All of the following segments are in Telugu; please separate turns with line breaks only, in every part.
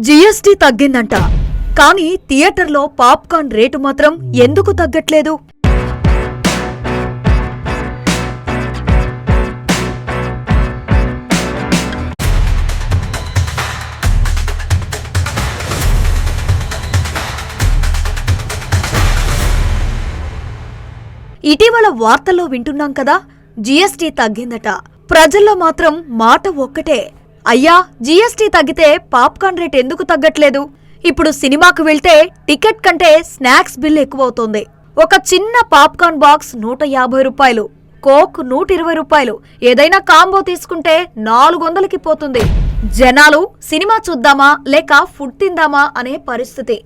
జీఎస్టీ తగ్గిందంట. కానీ థియేటర్లో పాప్కార్న్ రేటు మాత్రం ఎందుకు తగ్గట్లేదు? ఇటీవల వార్తల్లో వింటున్నాం కదా జీఎస్టీ తగ్గిందట. ప్రజల్లో మాత్రం మాట ఒక్కటే. అయ్యా జీఎస్టీ తగ్గితే పాప్కార్న్ రేట్ ఎందుకు తగ్గట్లేదు? ఇప్పుడు సినిమాకు వెళ్తే టికెట్ కంటే స్నాక్స్ బిల్ ఎక్కువవుతోంది. ఒక చిన్న పాప్కార్న్ బాక్స్ నూట యాభై రూపాయలు కోక్ నూట ఇరవై రూపాయలు ఏదైనా కాంబో తీసుకుంటే నాలుగు వందలకి పోతుంది. జనాలు సినిమా చూద్దామా లేక ఫుడ్ తిందామా అనే పరిస్థితి.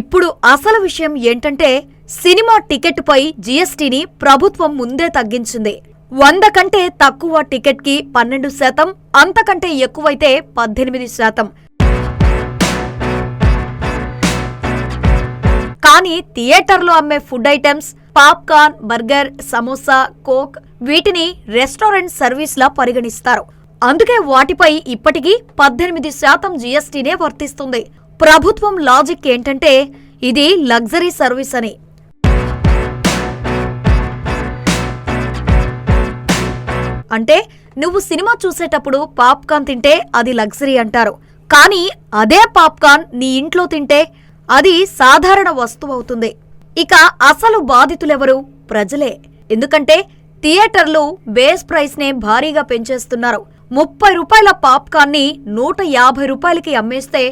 ఇప్పుడు అసలు విషయం ఏంటంటే సినిమా టికెట్పై జీఎస్టీని ప్రభుత్వం ముందే తగ్గించింది. వంద కంటే తక్కువ టికెట్కి పన్నెండు శాతం అంతకంటే ఎక్కువైతే పద్దెనిమిది శాతం. కానీ థియేటర్లో అమ్మే food items popcorn burger samosa coke వీటిని రెస్టారెంట్ సర్వీస్లా పరిగణిస్తారు. అందుకే వాటిపై ఇప్పటికీ పద్దెనిమిది శాతం జీఎస్టీనే వర్తిస్తుంది. ప్రభుత్వం లాజిక్ ఏంటంటే ఇది లగ్జరీ సర్వీస్ అని. అంటే నువ్వు సినిమా చూసేటప్పుడు పాప్కార్న్ తింటే అది లగ్జరీ అంటారు. కానీ అదే పాప్కార్న్ నీ ఇంట్లో తింటే అది సాధారణ వస్తువు అవుతుంది. ఇక అసలు బాధితులెవరు? ప్రజలే. ఎందుకంటే థియేటర్లు బేస్ ప్రైస్నే భారీగా పెంచేస్తున్నారు. ముప్పై రూపాయల పాప్కార్న్ని నూట యాభై రూపాయలకి అమ్మేస్తే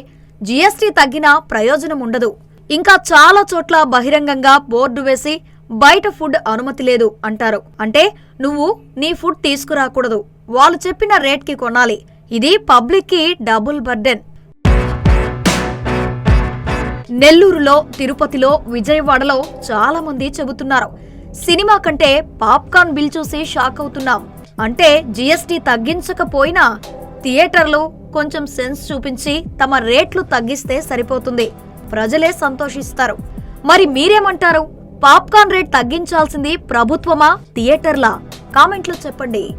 జీఎస్టీ తగ్గినా ప్రయోజనం ఉండదు. ఇంకా చాలా చోట్ల బహిరంగంగా బోర్డు వేసి బయట ఫుడ్ అనుమతి లేదు అంటారు. అంటే నువ్వు నీ ఫుడ్ తీసుకురాకూడదు. వాళ్ళు చెప్పిన రేట్కి కొనాలి. ఇది పబ్లిక్కి డబుల్ బర్డెన్. నెల్లూరులో తిరుపతిలో విజయవాడలో చాలా మంది చెబుతున్నారు. సినిమా కంటే పాప్కార్న్ బిల్ చూసి షాక్ అవుతున్నాం. అంటే జీఎస్టీ తగ్గించకపోయినా థియేటర్లు కొంచెం సెన్స్ చూపించి తమ రేట్లు తగ్గిస్తే సరిపోతుంది. ప్రజలే సంతోషిస్తారు. మరి మీరేమంటారు? పాప్కార్న్ రేట్ తగ్గించాల్సింది ప్రభుత్వమా? థియేటర్లా? కామెంట్లో చెప్పండి.